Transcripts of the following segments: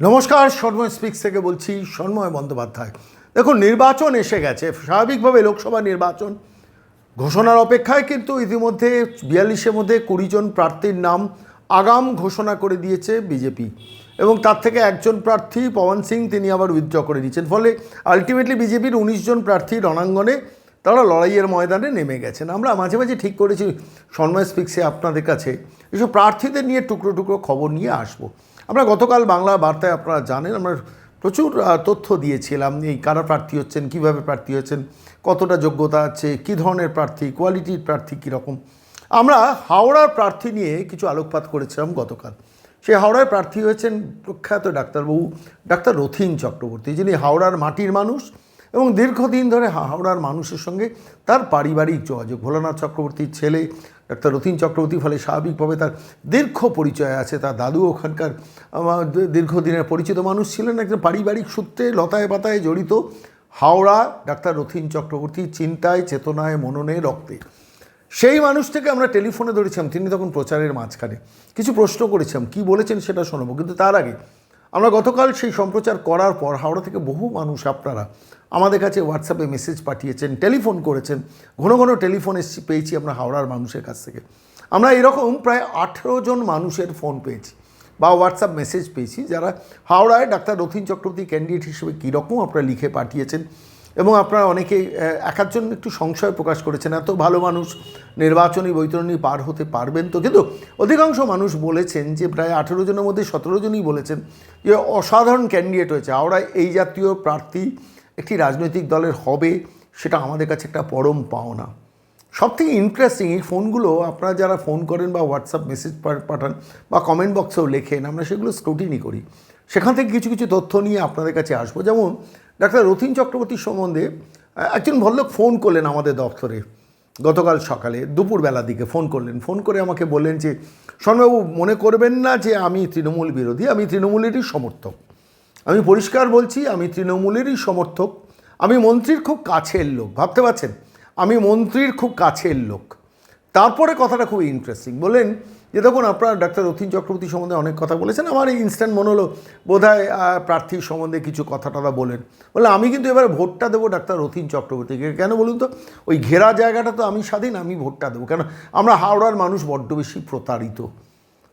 নমস্কার, সন্ময় স্পিক্স থেকে বলছি সন্ময় বন্দ্যোপাধ্যায়। দেখুন, নির্বাচন এসে গেছে, স্বাভাবিকভাবে লোকসভা নির্বাচন। ঘোষণার অপেক্ষায় কিন্তু ইতিমধ্যে বিয়াল্লিশের মধ্যে কুড়ি জন প্রার্থীর নাম আগাম ঘোষণা করে দিয়েছে বিজেপি। এবং তার থেকে একজন প্রার্থী, পবন সিং, তিনি আবার উইথড্র করে নিয়েছেন ফলে আলটিমেটলি বিজেপির উনিশ জন প্রার্থী রণাঙ্গনে তারা লড়াইয়ের ময়দানে নেমে গেছেন। আমরা মাঝে মাঝে ঠিক করেছি সন্ময় স্পিক্সে আপনাদের কাছে। এসব প্রার্থীদের নিয়ে টুকরো টুকরো খবর নিয়ে আসব। আমরা গতকাল বাংলা বার্তায় আপনারা জানেন, আমরা প্রচুর তথ্য দিয়েছিলাম, এই কারা প্রার্থী হচ্ছেন, কীভাবে প্রার্থী হচ্ছেন, কতটা যোগ্যতা আছে, কী ধরনের প্রার্থী কোয়ালিটির প্রার্থী কীরকম। আমরা হাওড়ার প্রার্থী নিয়ে কিছু আলোকপাত করেছিলাম গতকাল। সেই হাওড়ার প্রার্থী হয়েছেন প্রখ্যাত ডাক্তারবাবু, ডাক্তার রথিন চক্রবর্তী, যিনি হাওড়ার মাটির মানুষ এবং দীর্ঘদিন ধরে হাওড়ার মানুষের সঙ্গে তার পারিবারিক যোগাযোগ। ভোলানাথ চক্রবর্তীর ছেলে ডাক্তার রথিন চক্রবর্তী ফলে স্বাভাবিকভাবে তার দীর্ঘ পরিচয় আছে, তার দাদু ওখানকার দীর্ঘদিনের পরিচিত মানুষ ছিলেন, একজন পারিবারিক সূত্রে লতায় পাতায় জড়িত, হাওড়া, ডাক্তার রথিন চক্রবর্তী চিন্তায়, চেতনায়, মননে, রক্তে। সেই মানুষটাকে আমরা টেলিফোনে ধরেছিলাম, তিনি তখন প্রচারের মাঝখানে। কিছু প্রশ্ন করেছিলাম, কি বলেছেন সেটা শোনাবো, কিন্তু তার আগে আমরা গতকাল সেই সম্প্রচার করার পর হাওড়া থেকে বহু মানুষ আপনারা আমাদের কাছে হোয়াটসঅ্যাপে মেসেজ পাঠিয়েছেন টেলিফোন করেছেন। ঘন ঘন টেলিফোন এসছি, পেয়েছি আমরা হাওড়ার মানুষের কাছ থেকে। আমরা এরকম প্রায় আঠেরো জন মানুষের ফোন পেয়েছি বা হোয়াটসঅ্যাপ মেসেজ পেয়েছি যারা হাওড়ায় ডাক্তার রথিন চক্রবর্তী ক্যান্ডিডেট হিসেবে কীরকম আপনারা লিখে পাঠিয়েছেন এবং আপনারা অনেকে এক একজন একটু সংশয় প্রকাশ করেছেন, এত ভালো মানুষ নির্বাচনী বৈতরণী পার হতে পারবেন তো। কিন্তু অধিকাংশ মানুষ বলেছেন যে, প্রায় আঠেরো জনের মধ্যে সতেরো জনই বলেছেন যে, অসাধারণ ক্যান্ডিডেট হয়েছে। হাওড়ায় এই জাতীয় প্রার্থী একটি রাজনৈতিক দলের হবে, সেটা আমাদের কাছে একটা পরম পাওনা। সব থেকে ইন্টারেস্টিং এই ফোনগুলো আপনারা যারা ফোন করেন বা হোয়াটসঅ্যাপ মেসেজ পাঠান বা কমেন্ট বক্সেও লেখেন, আমরা সেগুলো স্ক্রুটিনি করি। সেখান থেকে কিছু কিছু তথ্য নিয়ে আপনাদের কাছে আসব। যেমন ডাক্তার রথিন চক্রবর্তীর সম্বন্ধে একজন ভদ্রলোক ফোন করলেন আমাদের দপ্তরে গতকাল সকালে, দুপুরবেলার দিকে ফোন করলেন। ফোন করে আমাকে বললেন যে শর্মাবাবু মনে করবেন না যে আমি তৃণমূল বিরোধী, আমি তৃণমূলেরই সমর্থক। আমি পরিষ্কার বলছি, আমি তৃণমূলেরই সমর্থক। আমি মন্ত্রীর খুব কাছের লোক, ভাবতে পারছেন? আমি মন্ত্রীর খুব কাছের লোক। তারপরে কথাটা খুব ইন্টারেস্টিং বললেন যে দেখুন আপনারা ডাক্তার রথিন চক্রবর্তী সম্বন্ধে অনেক কথা বলেছেন। আমার এই ইনস্ট্যান্ট মনে হলো বোধহয় আহ, প্রার্থীর সম্বন্ধে কিছু কথা টথা বলেন। বলে আমি কিন্তু এবারে ভোটটা দেবো ডাক্তার রথিন চক্রবর্তীকে কেন বলুন তো ওই ঘেরা জায়গাটা তো আমি স্বাধীন আমি ভোটটা দেবো। কেন? আমরা হাওড়ার মানুষ বড্ড বেশি প্রতারিত।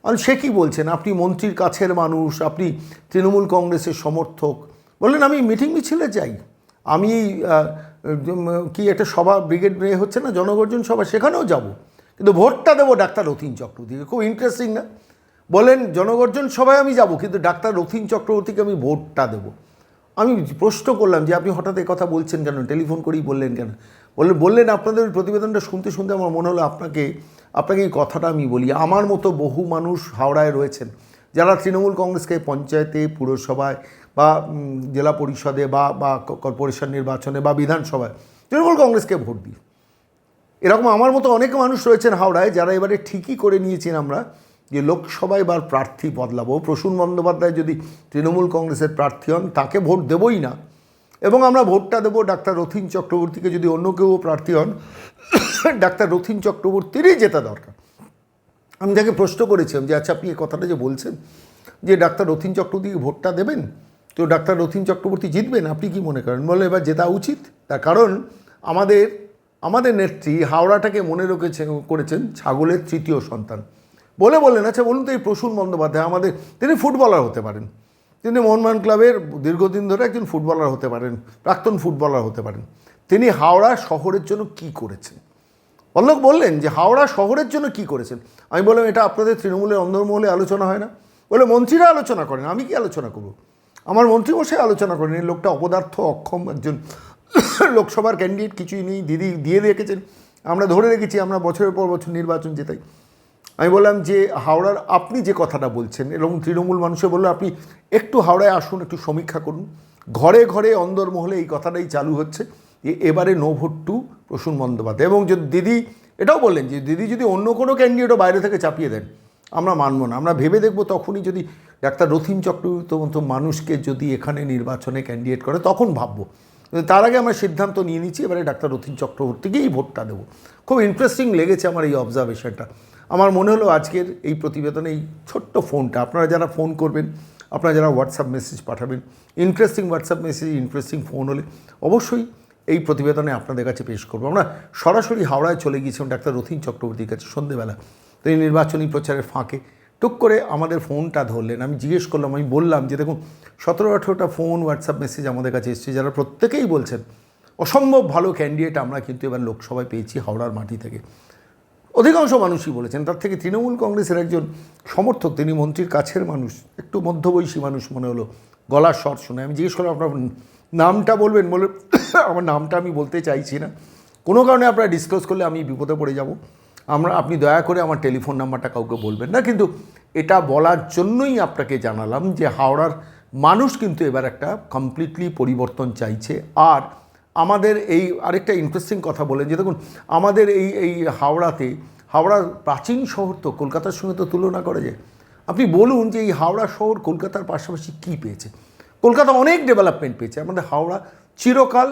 আর সে কি বলছেন? আপনি মন্ত্রীর কাছের মানুষ আপনি তৃণমূল কংগ্রেসের সমর্থক। বললেন আমি মিটিং মিছিলে যাই। আমি কি একটা সভা ব্রিগেড হচ্ছে না জনগর্জন সভা সেখানেও যাব। কিন্তু ভোটটা দেবো ডাক্তার রথিন চক্রবর্তীকে। খুব ইন্টারেস্টিং না? বলেন, জনগর্জন সভায় আমি যাব, কিন্তু ডাক্তার রথিন চক্রবর্তীকে আমি ভোটটা দেবো। আমি প্রশ্ন করলাম যে, আপনি হঠাৎ কথা বলছেন কেন? টেলিফোন করেই বললেন কেন? বললেন বললেন আপনাদের ওই প্রতিবেদনটা শুনতে শুনতে আমার মনে হলো আপনাকে আপনাকে এই কথাটা আমি বলি। আমার মতো বহু মানুষ হাওড়ায় রয়েছেন, যারা তৃণমূল কংগ্রেসকে পঞ্চায়েতে, পুরসভায় বা জেলা পরিষদে বা বা, কর্পোরেশন নির্বাচনে বা বিধানসভায় তৃণমূল কংগ্রেসকে ভোট দিই এরকম আমার মতো অনেক মানুষ রয়েছেন হাওড়ায়, যারা এবারে ঠিকই করে নিয়েছেন আমরা যে লোকসভায় এবার প্রার্থী বদলাবো। প্রসূন বন্দ্যোপাধ্যায় যদি তৃণমূল কংগ্রেসের প্রার্থী হন, তাকে ভোট দেবই না। এবং আমরা ভোটটা দেবো ডাক্তার রথিন চক্রবর্তীকে যদি অন্য কেউ প্রার্থী হন, ডাক্তার রথিন চক্রবর্তীরই জেতা দরকার। আমি তাকে প্রশ্ন করেছিলাম যে আচ্ছা আপনি এই কথাটা যে বলছেন যে ডাক্তার রথিন চক্রবর্তীকে ভোটটা দেবেন? তো ডাক্তার রথিন চক্রবর্তী জিতবেন, আপনি কি মনে করেন? বলে এবার জেতা উচিত। তার কারণ আমাদের আমাদের নেত্রী হাওড়াটাকে মনে রেখেছে করেছেন ছাগলের তৃতীয় সন্তান। বলে বললেন আচ্ছা বলুন তো এই প্রসূন বন্দ্যোপাধ্যায় আমাদের, তিনি ফুটবলার হতে পারেন। তিনি মোহনবাগান ক্লাবের দীর্ঘদিন ধরে একজন ফুটবলার হতে পারেন, প্রাক্তন ফুটবলার হতে পারেন। তিনি হাওড়া শহরের জন্য কি করেছেন? পল্লব বললেন যে, হাওড়া শহরের জন্য কি করেছেন? আমি বললাম, এটা আপনাদের তৃণমূলের অন্দরমহলে আলোচনা হয় না? বলে, মন্ত্রীরা আলোচনা করেন, আমি কি আলোচনা করব? আমার মন্ত্রী মশাই আলোচনা করেন, এই লোকটা অপদার্থ, অক্ষম একজন লোকসভার ক্যান্ডিডেট কিছুই নেই, দিদি দিয়ে রেখেছেন। আমরা ধরে রেখেছি, আমরা বছরের পর বছর নির্বাচন জেতাই। আমি বললাম যে, হাওড়ার আপনি যে কথাটা বলছেন, এবং তৃণমূল মানুষে বলল, আপনি একটু হাওড়ায় আসুন, একটু সমীক্ষা করুন। ঘরে ঘরে অন্দরমহলে এই কথাটাই চালু হচ্ছে যে, এবারে no vote to Prasun Bandyopadhyay. এবং যদি দিদি, এটাও বললেন যে, দিদি যদি অন্য কোনো ক্যান্ডিডেটও বাইরে থেকে চাপিয়ে দেন, আমরা মানব না। আমরা ভেবে দেখব তখনই যদি ডাক্তার রথিন চক্রবর্তীর মতো মানুষকে যদি এখানে নির্বাচনে ক্যান্ডিডেট করে, তখন ভাববো। তার আগে আমরা সিদ্ধান্ত নিয়ে নিচ্ছি, এবারে ডাক্তার রথিন চক্রবর্তীকেই ভোটটা দেবো। খুব ইন্টারেস্টিং লেগেছে আমার এই অবজারভেশনটা আমার মনে হলো আজকের এই প্রতিবেদনে এই ছোট্ট ফোনটা আপনারা যারা ফোন করবেন, আপনারা যারা হোয়াটসঅ্যাপ মেসেজ পাঠাবেন interesting WhatsApp message interesting phone হলে অবশ্যই এই প্রতিবেদনে আপনাদের কাছে পেশ করব। আমরা সরাসরি হাওড়ায় চলে গিয়েছিলাম ডাক্তার রথীন চক্রবর্তীর কাছে সন্ধেবেলা। তিনি নির্বাচনী প্রচারের ফাঁকে টুক করে আমাদের ফোনটা ধরলেন। আমি জিজ্ঞেস করলাম, আমি বললাম যে, দেখুন, সতেরো, আঠেরোটা ফোন, হোয়াটসঅ্যাপ মেসেজ আমাদের কাছে এসেছে, যারা প্রত্যেকেই বলছেন, অসম্ভব ভালো ক্যান্ডিডেট আমরা কিন্তু এবার লোকসভায় পেয়েছি হাওড়ার মাটি থেকে। অধিকাংশ মানুষই বলেছেন, তার থেকে তৃণমূল কংগ্রেসের একজন সমর্থক, তিনি মন্ত্রীর কাছের মানুষ, একটু মধ্যবয়সী মানুষ মনে হলো, গলার স্বর শুনে। আমি জিজ্ঞেস করলাম, আপনার নামটা বলবেন? বলে, আমার নামটা আমি বলতে চাইছি না। কোনো কারণে আপনারা ডিসক্লোজ করলে আমি বিপদে পড়ে যাব। আমরা, আপনি দয়া করে আমার টেলিফোন নাম্বারটা কাউকে বলবেন না, কিন্তু এটা বলার জন্যই আপনাকে জানালাম যে হাওড়ার মানুষ কিন্তু এবার একটা কমপ্লিটলি পরিবর্তন চাইছে। আর আমাদের এই আরেকটা ইন্টারেস্টিং কথা বলেন যে দেখুন, আমাদের এই এই হাওড়াতে হাওড়ার প্রাচীন শহর তো, কলকাতার সঙ্গে তো তুলনা করা যায় আপনি বলুন যে এই হাওড়া শহর কলকাতার পাশাপাশি কী পেয়েছে? কলকাতা অনেক ডেভেলপমেন্ট পেয়েছে, আমাদের হাওড়া চিরকাল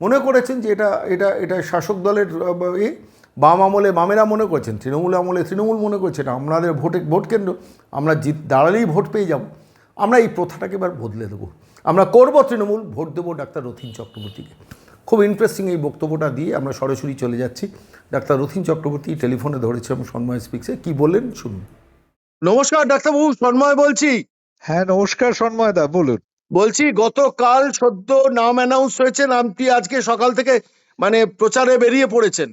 মনে করেছেন যে এটা এটা এটা শাসক দলের এ বাম আমলে বামেরা মনে করছেন তৃণমূল আমলে তৃণমূল মনে করছেন আমাদের ভোটে ভোট কেন্দ্র আমরা জিত দাঁড়ালেই ভোট পেয়ে যাব। আমরা এই প্রথাটাকে এবার বদলে দেবো। আমরা করব তৃণমূল ভোট দেবো ডাক্তার রথীন চক্রবর্তীকে। খুব ইন্টারেস্টিং এই বক্তব্যটা দিয়ে আমরা সরাসরি চলে যাচ্ছি। ডাক্তার রথীন চক্রবর্তী টেলিফোনে ধরেছিলাম সন্ময় স্পিক্সে। কি বললেন? শুনুন। নমস্কার ডাক্তারবাবু সন্ময় বলছি। হ্যাঁ নমস্কার সন্ময় দা বলুন। বলছি গতকাল সদ্য নাম অ্যানাউন্স হয়েছে নামটি আজকে সকাল থেকে মানে প্রচারে বেরিয়ে পড়েছেন।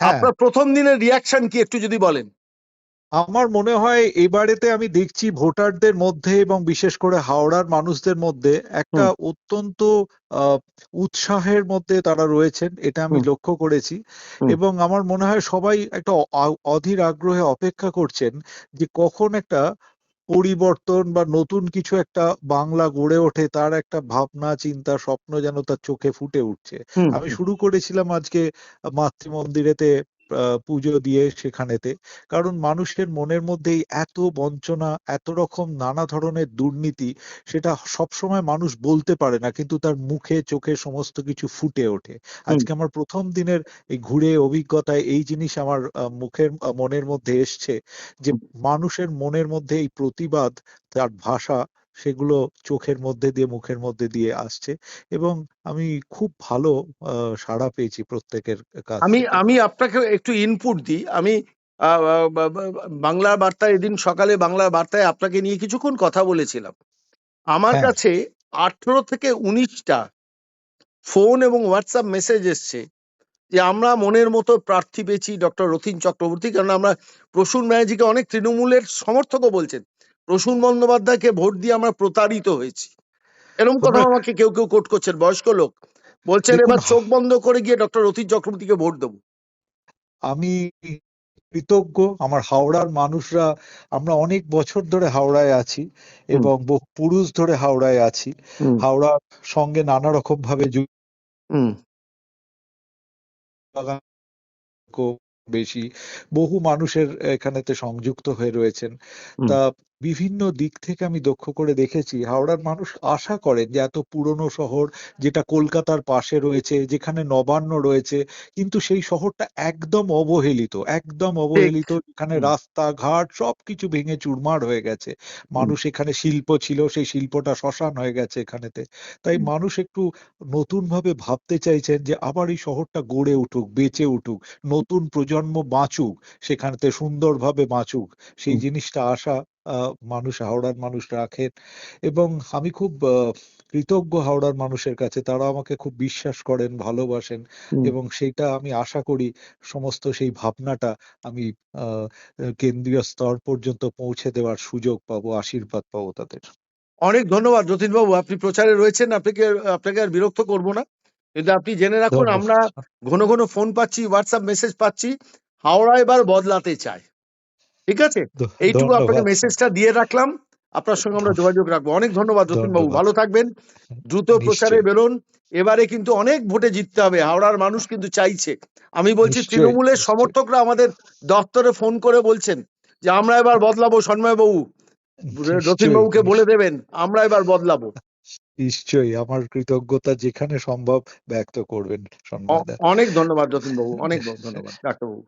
আপনার প্রথম দিনের রিয়াকশন কি একটু যদি বলেন? আমার মনে হয় এবারেতে আমি দেখছি ভোটারদের মধ্যে এবং বিশেষ করে হাওড়ার মানুষদের মধ্যে একটা অত্যন্ত আহ, উৎসাহের মধ্যে তারা রয়েছেন এটা আমি লক্ষ্য করেছি এবং আমার মনে হয় সবাই একটা অধীর আগ্রহে অপেক্ষা করছেন যে কখন একটা পরিবর্তন বা নতুন কিছু একটা বাংলা গড়ে ওঠে তার একটা ভাবনা চিন্তা স্বপ্ন যেন তার চোখে ফুটে উঠছে। আমি শুরু করেছিলাম আজকে মাতৃ মন্দিরেতে পুজো দিয়ে সেখানেতে। কারণ মানুষের মনের মধ্যে এই এত বঞ্চনা এত রকম নানা ধরনের দুর্নীতি সেটা সবসময় মানুষ বলতে পারে না কিন্তু তার মুখে চোখে সমস্ত কিছু ফুটে ওঠে। আজকে আমার প্রথম দিনের এই ঘুরে অভিজ্ঞতায় এই জিনিস আমার মুখের মনের মধ্যে এসছে যে মানুষের মনের মধ্যে এই প্রতিবাদ তার ভাষা সেগুলো চোখের মধ্যে দিয়ে মুখের মধ্যে দিয়ে আসছে এবং আমি খুব ভালো সাড়া পেয়েছি প্রত্যেকের কাছ আমি আমি আপনাকে একটু ইনপুট দিই। আমি বাংলা বার্তায় এদিন সকালে বাংলা বার্তায় আপনাকে নিয়ে কিছুক্ষণ কথা বলেছিলাম। আমার হ্যাঁ। কাছে আঠেরো থেকে উনিশটা ফোন এবং হোয়াটসঅ্যাপ মেসেজ এসছে যে আমরা মনের মতো প্রার্থী পেয়েছি ডক্টর রথীন চক্রবর্তী। কারণ আমরা প্রসূন ব্যানার্জিকে অনেক তৃণমূলের সমর্থকও বলছেন। প্রসূন বন্দ্যোপাধ্যায়কে ভোট দিয়ে আমরা প্রতারিত হয়েছি। এরকম কথা আমাকে কেউ কেউ কোট করছেন বয়স্ক লোক। বলছেন এবার চোখ বন্ধ করে গিয়ে ডক্টর রথীন চক্রবর্তীকে ভোট দেবো। আমি কৃতজ্ঞ আমার হাওড়ার মানুষরা আমরা অনেক বছর ধরে হাওড়ায় আছি এবং বহু পুরুষ ধরে হাওড়ায় আছি। হাওড়ার সঙ্গে নানা রকম ভাবে বেশি বহু মানুষের এখানেতে সংযুক্ত হয়ে রয়েছেন। তা বিভিন্ন দিক থেকে আমি লক্ষ করে দেখেছি। হাওড়ার মানুষ আশা করেন যে এত পুরনো শহর যেটা কলকাতার পাশে রয়েছে যেখানে নবান্ন রয়েছে কিন্তু সেই শহরটা একদম অবহেলিত একদম অবহেলিত। এখানে। রাস্তাঘাট সবকিছু ভেঙে চুরমার হয়ে গেছে। মানুষ এখানে শিল্প ছিল সেই শিল্পটা শ্মশান হয়ে গেছে এখানেতে। তাই মানুষ একটু নতুন ভাবে ভাবতে চাইছেন যে আবার এই শহরটা গড়ে উঠুক বেঁচে উঠুক নতুন প্রজন্ম বাঁচুক সেখানেতে সুন্দরভাবে বাঁচুক। সেই জিনিসটা আশা মানুষ হাওড়ার মানুষ রাখেন। এবং আমি খুব কৃতজ্ঞ হাওড়ার মানুষের কাছে। তারা আমাকে খুব বিশ্বাস করেন ভালোবাসেন এবং সেইটা আমি আশা করি সমস্ত সেই ভাবনাটা আমি কেন্দ্রীয় স্তর পর্যন্ত পৌঁছে দেওয়ার সুযোগ পাবো আশীর্বাদ পাবো তাদের। অনেক ধন্যবাদ যতীন বাবু আপনি প্রচারে রয়েছেন আপনাকে আপনাকে আর বিরক্ত করব না। কিন্তু আপনি জেনে রাখুন আমরা ঘন ঘন ফোন পাচ্ছি হোয়াটসঅ্যাপ মেসেজ পাচ্ছি। হাওড়া এবার বদলাতে চায়। ঠিক আছে? এইটুকু আপনাকে মেসেজটা দিয়ে রাখলাম। আপনার সঙ্গে আমরা যোগাযোগ রাখব। অনেক ধন্যবাদ যতীন বাবু। ভালো থাকবেন। দ্রুত প্রচারে। বেরোন। এবারে কিন্তু অনেক ভোটে জিততে হবে। হাওড়ার মানুষ কিন্তু চাইছে। আমি বলছি তৃণমূলের সমর্থকরা আমাদের দপ্তরে ফোন করে বলছেন যে আমরা এবার বদলাবো সন্ময় বাবু। রথীন নিশ্চয়ই, বাবুকে বলে দেবেন আমরা এবার বদলাবো। নিশ্চয়ই। আমার কৃতজ্ঞতা যেখানে সম্ভব ব্যক্ত করবেন অনেক ধন্যবাদ যতীন বাবু। অনেক ধন্যবাদ। ডাক্তারবাবু।